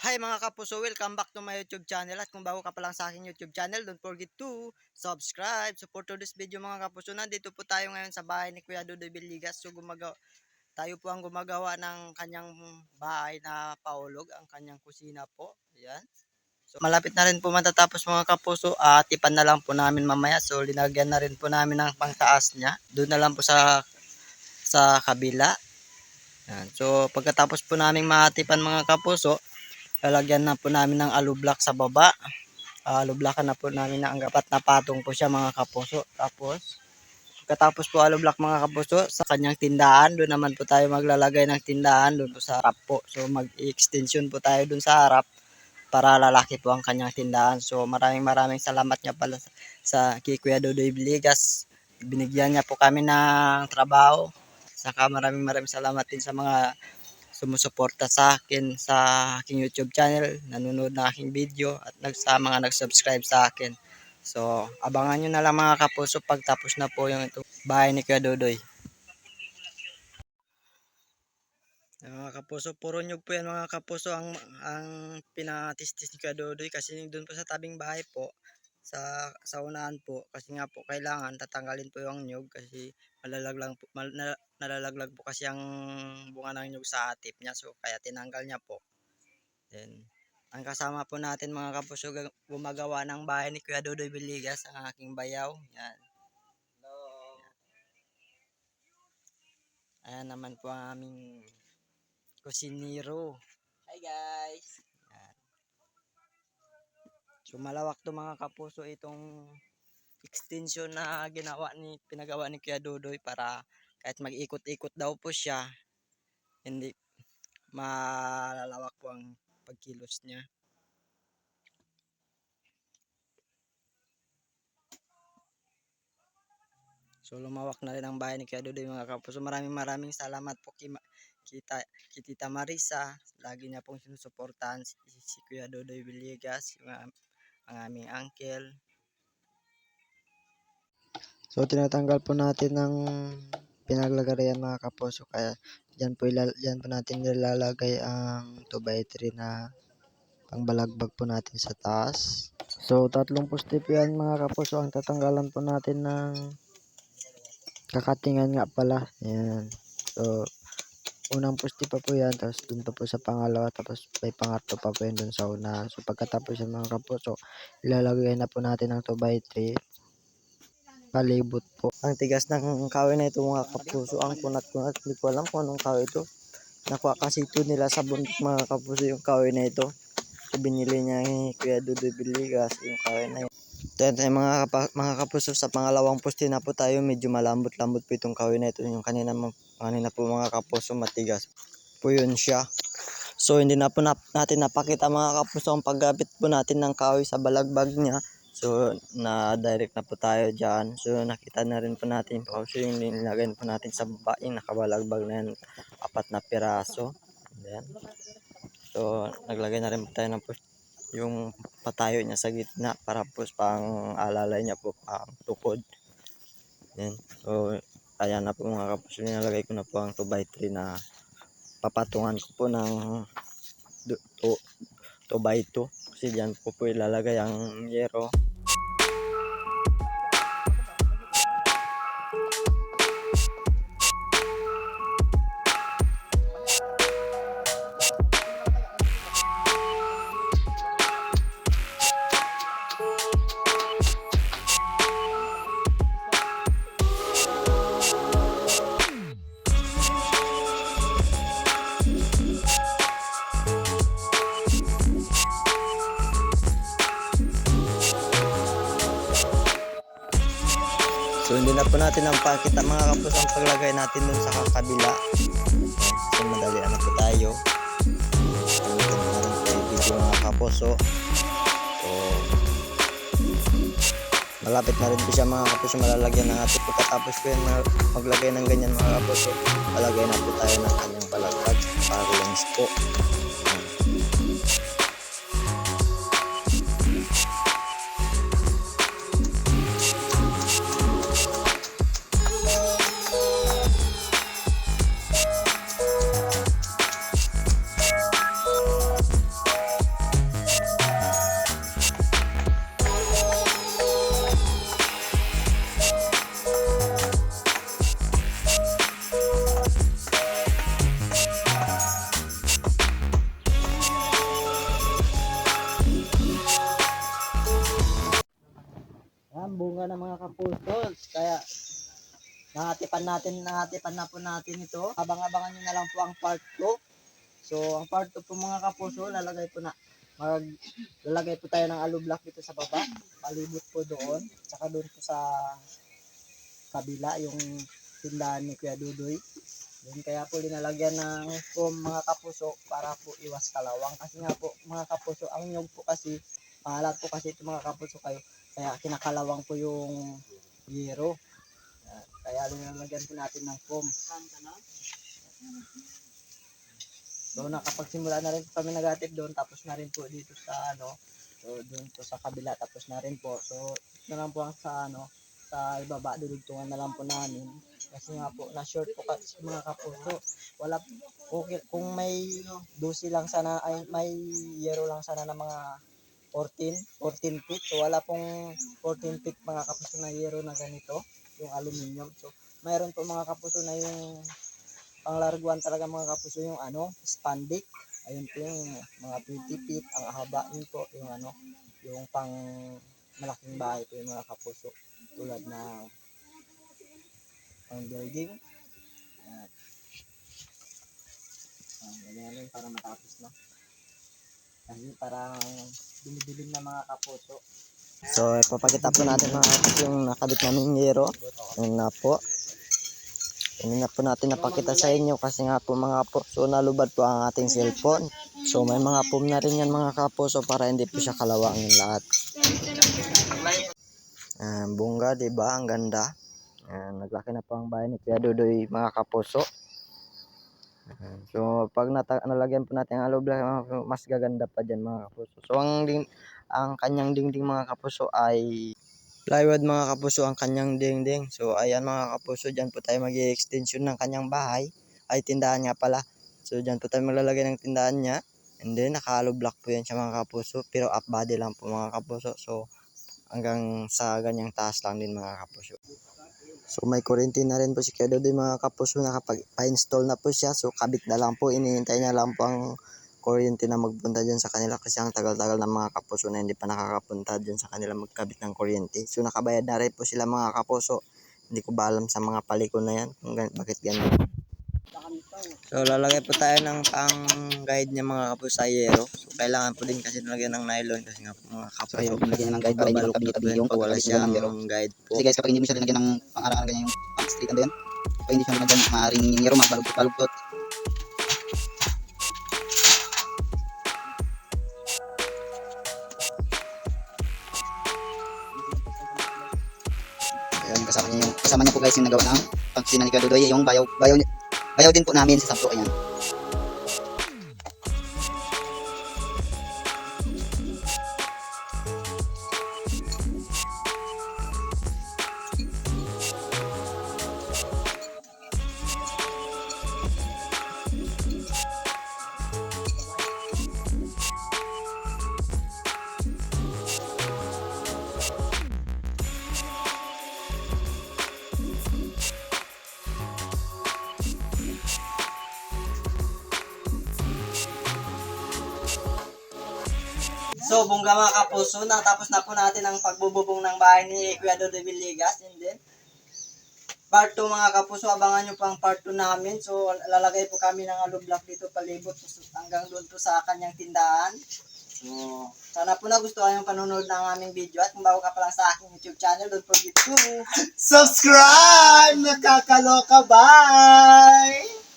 Hi mga kapuso, welcome back to my YouTube channel at kung bago ka pa lang sa aking YouTube channel, don't forget to subscribe, support to this video mga kapuso. Nandito po tayo ngayon sa bahay ni Kuya Dudoy Biligas. So gumagawa, tayo po ang gumagawa ng kanyang bahay na paulog, ang kanyang kusina po. Ayan. So malapit na rin po matatapos mga kapuso at ipan na lang po namin mamaya. So linagyan na rin po namin ng pangtaas niya. Doon na lang po sa sa kabila. Ayan. So pagkatapos po namin matipan mga kapuso, lalagyan na po namin ng alublock sa baba. Uh, alublakan na po namin ng apat na patong po siya mga kapuso. Tapos, pagkatapos po alublock mga kapuso, sa kanyang tindahan, doon naman po tayo maglalagay ng tindahan doon po sa harap po. So, mag-extension po tayo doon sa harap para lalaki po ang kanyang tindahan. So, maraming maraming salamat niya pala sa, sa kay Kuya Dodoy Biligas. Binigyan niya po kami ng trabaho. Saka maraming maraming salamat din sa mga sumusuporta sa akin sa aking YouTube channel, nanonood ng aking video at nag, sa mga nag-subscribe sa akin. So, abangan nyo na lang mga kapuso pagtapos na po yung ito, bahay ni Kuya Dodoy. Mga kapuso, puro nyug po yan mga kapuso ang, ang pinatistis ni Kuya Dodoy kasi doon po sa tabing bahay po, sa sa unahan po kasi nga po kailangan tatanggalin po yung nyug kasi malalaglag po mal, na, nalalaglag po kasi ang bunga ng nyug sa atip niya so kaya tinanggal niya po. Then ang kasama po natin mga kapuso gumagawa ng bahay ni Kuya Dodoy Biligas ang aking bayaw. Yan. Hello. ayan naman po ang aming kusiniro hi guys So malawak to mga kapuso itong extension na ginawa ni pinagawa ni Kuya Dodoy para kahit mag-ikot-ikot daw po siya hindi malalawak po ang pagkilos niya. So lumawak na rin ang bahay ni Kuya Dodoy mga kapuso. Maraming maraming salamat po kay kita kitita Marisa. Lagi niya pong sinusuportahan si, si Kuya Dodoy Villegas, yung ang aming uncle. So tinatanggal po natin ng pinaglagarian mga kapuso kaya diyan po ilal diyan po natin nilalagay ang 2x3 na pangbalagbag po natin sa taas. So tatlong poste po yan mga kapuso ang tatanggalan po natin ng kakatingan nga pala. Yan. So unang poste pa po yan tapos dun pa po sa pangalawa tapos may pangatlo pa po yan dun sa una. So pagkatapos yan mga kapuso ilalagay na po natin ng 2x3 palibot po. Ang tigas ng kahoy na ito mga kapuso ang kunat kunat hindi ko alam kung anong kahoy ito. Nakuha kasi ito nila sa bundok mga kapuso yung kahoy na ito. So binili niya ni Kuya Dudu Biligas yung kahoy na yun Then, mga, kapa, mga kapuso, sa pangalawang poste na po tayo, medyo malambot-lambot po itong kahoy na ito. Yung kanina, kanina po mga kapuso, matigas po yun siya. So, hindi na po na, natin napakita mga kapuso ang paggamit po natin ng kahoy sa balagbag niya. So, na-direct na po tayo dyan. So, nakita na rin po natin po. So, yung nilagay po natin sa baba, yung nakabalagbag na yan, apat na piraso. Ayan. So, naglagay na rin po tayo ng poste yung patayo niya sa gitna para po pang alalay niya po ang tukod. Yan. So, ayan na po mga kapos. Nilalagay ko na po ang 2x3 na papatungan ko po ng 2x2. Kasi dyan po po ilalagay ang yero. Po natin ang pakita mga kapos ang paglagay natin dun sa kabila. So madali na po tayo. Ito na rin po video mga kapos. So, so malapit na rin po siya mga kapos malalagyan ng ating pagkatapos ko yan maglagay ng ganyan mga kapos. So, malagay na po tayo ng kanyang balagpag para linis po. Kapuso. Kaya nahatipan natin, nahatipan na po natin ito. Abang-abangan nyo na lang po ang part 2. So, ang part 2 po mga kapuso, lalagay po na mag lalagay po tayo ng aloe block dito sa baba. Palibot po doon. Tsaka doon po sa kabila yung tindahan ni Kuya Dudoy. Doon kaya po linalagyan ng foam mga kapuso para po iwas kalawang. Kasi nga po mga kapuso, ang nyog po kasi, maalat po kasi ito mga kapuso kayo. Kaya kinakalawang po yung yero. Kaya linalagyan po natin ng foam. So nakapagsimula na rin kami nagatip doon tapos na rin po dito sa ano so doon po sa kabila tapos na rin po so na lang po ang sa ano sa ibaba dudugtungan na lang po namin kasi nga po na short po kasi mga kapuso wala okay, kung may 12 lang sana ay may yero lang sana na mga 14 14 feet so wala pong 14 feet mga kapuso na yero na ganito yung aluminum so mayroon po mga kapuso na yung panglarguan talaga mga kapuso yung ano, spandic. Ayun po yung mga 20 feet, ang haba yun po yung ano, yung pang malaking bahay po yung mga kapuso. Tulad na pang building. Yan. Ah, ganyan para matapos na. Kasi parang dumidilim na mga kapuso. So, ipapakita po natin mga kapuso yung nakabit namin yero. Yun na po. Hindi na po natin napakita sa inyo kasi nga po mga po, so nalubad po ang ating cellphone. So may mga pum na rin yan mga kapo, so para hindi po siya kalawang yung lahat. Ah, bunga, di ba? Ang ganda. Ah, naglaki na po ang bahay ni Kuya Dudoy mga kapuso. So pag nata- nalagyan po natin ang aloe vera, mas gaganda pa dyan mga kapuso. So ang, ding, ang kanyang dingding mga kapuso ay plywood mga kapuso ang kanyang dingding. So ayan mga kapuso, dyan po tayo mag extension ng kanyang bahay. Ay tindahan nga pala. So dyan po tayo maglalagay ng tindahan niya. And then naka-hollow block po yan siya mga kapuso. Pero up body lang po mga kapuso. So hanggang sa ganyang taas lang din mga kapuso. So may kuryente na rin po si Kedo din mga kapuso nakapag pa-install na po siya. So kabit na lang po. Iniintay niya lang po ang kuryente na magpunta dyan sa kanila kasi ang tagal-tagal ng mga kapuso na hindi pa nakakapunta dyan sa kanila magkabit ng kuryente. So nakabayad na rin po sila mga kapuso. Hindi ko ba alam sa mga paliko na yan kung bakit ganun. So lalagay po tayo ng pang guide niya mga kapuso sa yero. So kailangan po din kasi nalagyan ng nylon kasi nga mga kapuso. So, ayun, lagyan ng guide para hindi magkabit-tabi yung po, wala sila ng guide po. Kasi guys, kapag hindi mo siya nilagyan ng pang-araw ganyan yung pang-street and then, kapag hindi siya nilagyan, maaaring yung yero mabalugtot-balugtot. Kasama niya yung, kasama niya po guys yung nagawa ng pagkusina ni Kadudoy, yung bayaw, bayaw, ni- bayaw din po namin sa sampo, ayan. So, bungga mga kapuso, natapos na po natin ang pagbububong ng bahay ni Kuya Dodo Villegas. And then, part 2 mga kapuso, abangan nyo pang part 2 namin. So, lalagay po kami ng aloe block dito palibot hanggang doon po sa kanyang tindahan. So, sana po nagustuhan yung panonood ng aming video. At kung bago ka pa lang sa aking YouTube channel, don't forget to Subscribe! Nakakaloka! Bye!